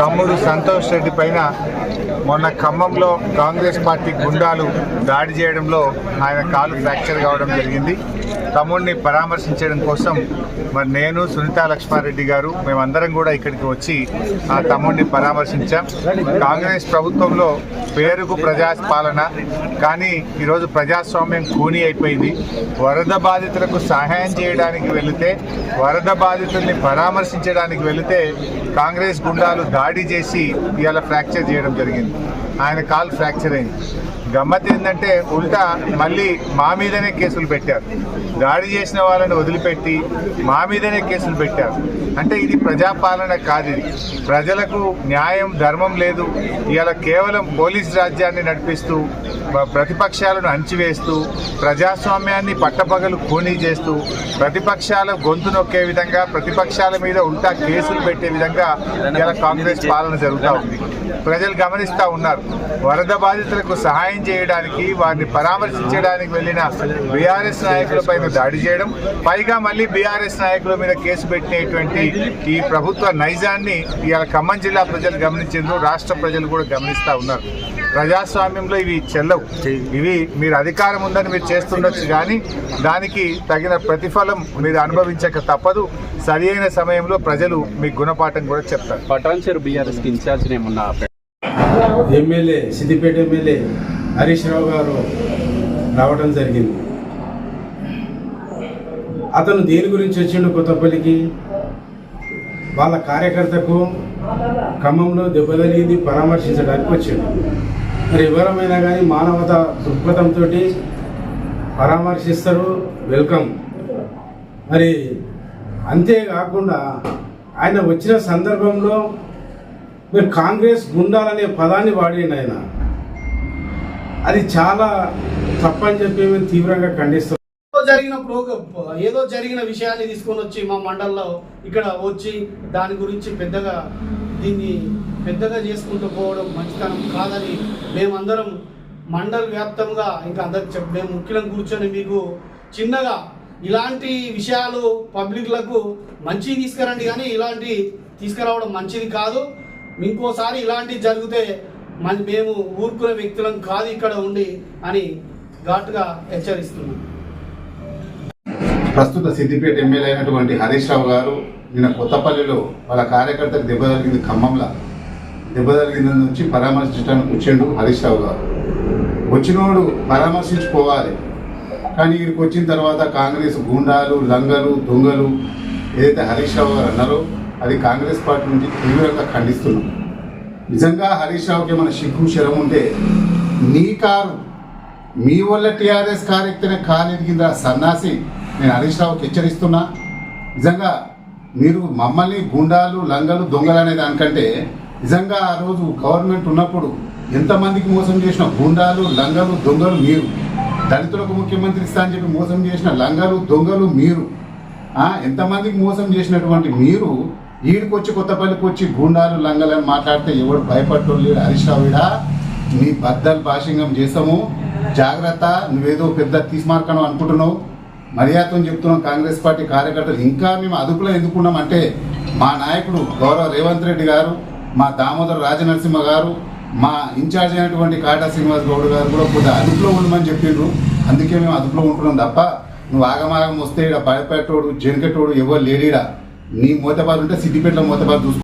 తమ్ముడు సంతోష్ రెడ్డి పైన మొన్న ఖమ్మంలో కాంగ్రెస్ పార్టీ గుండాలు దాడి చేయడంలో ఆయన కాలు ఫ్రాక్చర్ కావడం జరిగింది. తమ్ముడిని పరామర్శించడం కోసం మరి నేను సునీతా లక్ష్మారెడ్డి గారు మేమందరం కూడా ఇక్కడికి వచ్చి ఆ తమ్ముడిని పరామర్శించాం. కాంగ్రెస్ ప్రభుత్వంలో పేరుకు ప్రజాపాలన కానీ ఈరోజు ప్రజాస్వామ్యం కూని అయిపోయింది. వరద బాధితులకు సహాయం చేయడానికి వెళితే వరద బాధితుల్ని పరామర్శించడానికి వెళితే కాంగ్రెస్ గుండాలు దాడి చేసి ఇవాళ ఫ్రాక్చర్ చేయడం జరిగింది. ఆయన కాల్ ఫ్రాక్చర్ అయింది. గమ్మత్ ఏంటంటే ఉల్టా మళ్ళీ మా మీదనే కేసులు పెట్టారు. దాడి చేసిన వాళ్ళని వదిలిపెట్టి మా మీదనే కేసులు పెట్టారు. అంటే ఇది ప్రజాపాలన కాదు ఇది. ప్రజలకు న్యాయం ధర్మం లేదు. ఇవాళ కేవలం పోలీస్ రాజ్యాన్ని నడిపిస్తూ ప్రతిపక్షాలను అణచివేస్తూ ప్రజాస్వామ్యాన్ని పట్టపగలు ఖూనీ చేస్తూ ప్రతిపక్షాల గొంతు నొక్కే విధంగా ప్రతిపక్షాల మీద ఉల్టా కేసులు పెట్టే విధంగా ఇలా కాంగ్రెస్ పాలన జరుగుతూ ఉంది. ప్రజలు గమనిస్తూ ఉన్నారు. వరద బాధితులకు సహాయం చేయడానికి వారిని పరామర్శించడానికి వెళ్ళిన బీఆర్ఎస్ నాయకుల పైన దాడి చేయడం పైగా మళ్ళీ బీఆర్ఎస్ నాయకుల మీద కేసు పెట్టినటువంటి ఈ ప్రభుత్వ నైజాన్ని ఇవాళ ఖమ్మం జిల్లా ప్రజలు గమనించారు రాష్ట్ర ప్రజలు కూడా గమనిస్తూ ఉన్నారు. ప్రజాస్వామ్యంలో ఇవి చెల్లవు. ఇవి మీరు అధికారం ఉందని మీరు చేస్తుండొచ్చు కానీ దానికి తగిన ప్రతిఫలం మీరు అనుభవించక తప్పదు. సరి అయిన సమయంలో ప్రజలు మీ గుణపాఠం కూడా చెప్తారు. పటాన్చేరు బీఆర్ఎస్కి ఇన్ఛార్జ్ ఏమన్నా ఎమ్మెల్యే సిద్దిపేట ఎమ్మెల్యే హరీష్ రావు గారు రావడం జరిగింది. అతను దేని గురించి వచ్చిండు కొత్తపల్లికి? వాళ్ళ కార్యకర్తకు ఖమ్మంలో దెబ్బతలిగింది పరామర్శించడానికి వచ్చిండు. మరి ఎవరమైనా కానీ మానవత దృక్పథంతో పరామర్శిస్తారు వెల్కమ్. మరి అంతేకాకుండా ఆయన వచ్చిన సందర్భంలో మీరు కాంగ్రెస్ గుండాలనే పదాన్ని వాడిండు ఆయన అది చాలా తప్పని చెప్పి మేము తీవ్రంగా ఖండిస్తాం జరిగిన ప్రోగ్రామ్ ఏదో జరిగిన విషయాన్ని తీసుకొని వచ్చి మా మండల్లో ఇక్కడ వచ్చి దాని గురించి పెద్దగా దీన్ని పెద్దగా చేసుకుంటూ పోవడం మంచితనం కాదని మేమందరం మండల్ వ్యాప్తంగా ఇంకా అందరికి చెప్ మేము ముఖ్యులను కూర్చొని మీకు చిన్నగా ఇలాంటి విషయాలు పబ్లిక్లకు మంచి తీసుకురండి కానీ ఇలాంటి తీసుకురావడం మంచిది కాదు. ఇంకోసారి ఇలాంటివి జరిగితే మళ్ళీ మేము ఊరుకునే వ్యక్తులం కాదు ఇక్కడ ఉండి అని ఘాటుగా హెచ్చరిస్తున్నాం. ప్రస్తుత సిద్దిపేట ఎమ్మెల్యే అయినటువంటి హరీష్ రావు గారు నిన్న కొత్తపల్లిలో వాళ్ళ కార్యకర్తకు దెబ్బ తగిలింది ఖమ్మంలో. దెబ్బ తగిలింది నుంచి పరామర్శించడానికి వచ్చిండు హరీష్ రావు గారు. వచ్చినోడు పరామర్శించుకోవాలి. కానీ ఇక్కడికి వచ్చిన తర్వాత కాంగ్రెస్ గూండాలు లంగలు దొంగలు ఏదైతే హరీష్ రావు గారు అన్నారో అది కాంగ్రెస్ పార్టీ నుంచి తీవ్రంగా ఖండిస్తున్నాం. నిజంగా హరీష్ రావుకి మన సిగ్గు శరం ఉంటే నీ కారు మీ వల్ల టీఆర్ఎస్ కారు ఎక్కితేనే కాలు ఎదిగిందా సన్నాసి. నేను హరీష్ రావుకి హెచ్చరిస్తున్నా. నిజంగా మీరు మమ్మల్ని గుండాలు లంగలు దొంగలు అనే దానికంటే నిజంగా ఆ రోజు గవర్నమెంట్ ఉన్నప్పుడు ఎంతమందికి మోసం చేసిన గుండాలు లంగలు దొంగలు మీరు? దళితులకు ముఖ్యమంత్రి ఇస్తా అని చెప్పి మోసం చేసిన లంగలు దొంగలు మీరు? ఎంతమందికి మోసం చేసినటువంటి మీరు ఈడికొచ్చి కొత్తపల్లికి వచ్చి గూండాలు లంగలని మాట్లాడితే ఎవడు భయపడ్డోళ్ళు లేడు. హరీష్ రావుడా నీ బద్దలు భాషింగం చేసాము జాగ్రత్త నువ్వేదో పెద్ద తీసుమార్కను అనుకుంటున్నావు. మర్యాదను చెప్తున్నాం కాంగ్రెస్ పార్టీ కార్యకర్తలు. ఇంకా మేము అదుపులో ఎందుకున్నాం అంటే మా నాయకుడు గౌరవ రేవంత్ రెడ్డి గారు మా దామోదర రాజనరసింహ గారు మా ఇన్ఛార్జ్ అయినటువంటి కాటా శ్రీనివాస్ గౌడ్ గారు కూడా కొద్దిగా అదుపులో ఉండమని చెప్పిండ్రు. అందుకే మేము అదుపులో ఉంటున్నాం తప్ప నువ్వు ఆగమాగం వస్తే ఇక్కడ భయపెట్టోడు జనకటోడు ఎవరు లేడీడా నీ మూతబాదు ఉంటే సిద్దిపేటలో మూతబాదు చూసుకో.